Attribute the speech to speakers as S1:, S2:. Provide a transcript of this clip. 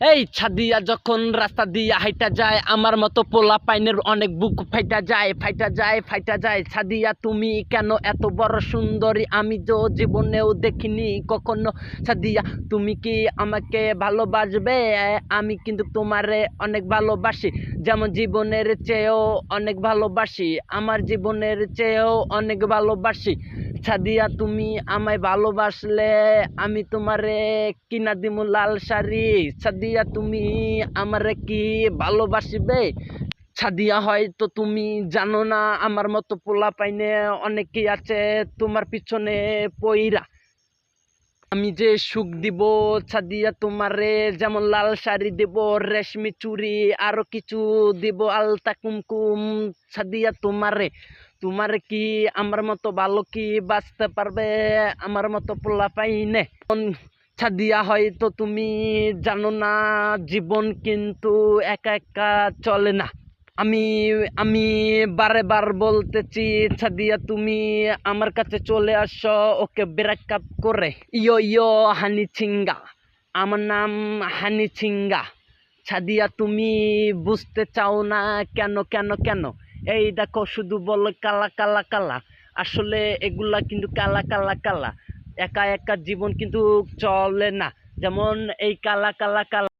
S1: এই ছাদিয়া যখন রাস্তা দিয়া হাইটা যায়, আমার মতো পোলা পাইনের অনেক বুক ফাইটা যায় ফাইটা যায় ফাইটা যায়। ছাদিয়া তুমি কেন এত বড় সুন্দরী? আমি তো জীবনেও দেখিনি কখনো। ছাদিয়া তুমি কি আমাকে ভালোবাসবে? আমি কিন্তু তোমারে অনেক ভালোবাসি। যেমন জীবনের চেয়েও অনেক ভালোবাসি, আমার জীবনের চেয়েও অনেক ভালোবাসি। ছাদিয়া তুমি আমায় ভালোবাসলে, আমি তোমারে কিনা দিমু লাল শাড়ি। ছাদিয়া তুমি আমারে কি ভালোবাসিবে? ছাদিয়া হয়তো তুমি জানো না, আমার মতো পোলা পাইনে অনেকেই আছে, তোমার পিছনে পইরা। আমি যে সুখ দিব ছাদিয়া তোমারে যেমন লাল শাড়ি দেব, রেশমি চুড়ি আরও কিছু দিব, আলতা কুমকুম ছাদিয়া তোমারে। তোমার কি আমার মতো ভালো কি বাঁচতে পারবে? আমার মতো পোলা পাই পাইনে ছাদিয়া হয়তো তুমি জানো না, জীবন কিন্তু একা একা চলে না। আমি আমি বারে বার বলতেছি, ছাদিয়া তুমি আমার কাছে চলে আসো, ওকে ব্রেকআপ করে। ইয়ো ইয়ো, হানি ছিঙ্গা। আমার নাম হানি ছিঙ্গা। ছাদিয়া তুমি বুঝতে চাও না কেন কেন কেন? এই দেখো, শুধু বলো কালা কালা কালা। আসলে এগুলা কিন্তু কালা কালা কালা। একা একা জীবন কিন্তু চলে না। যেমন এই কালা কালা কালা।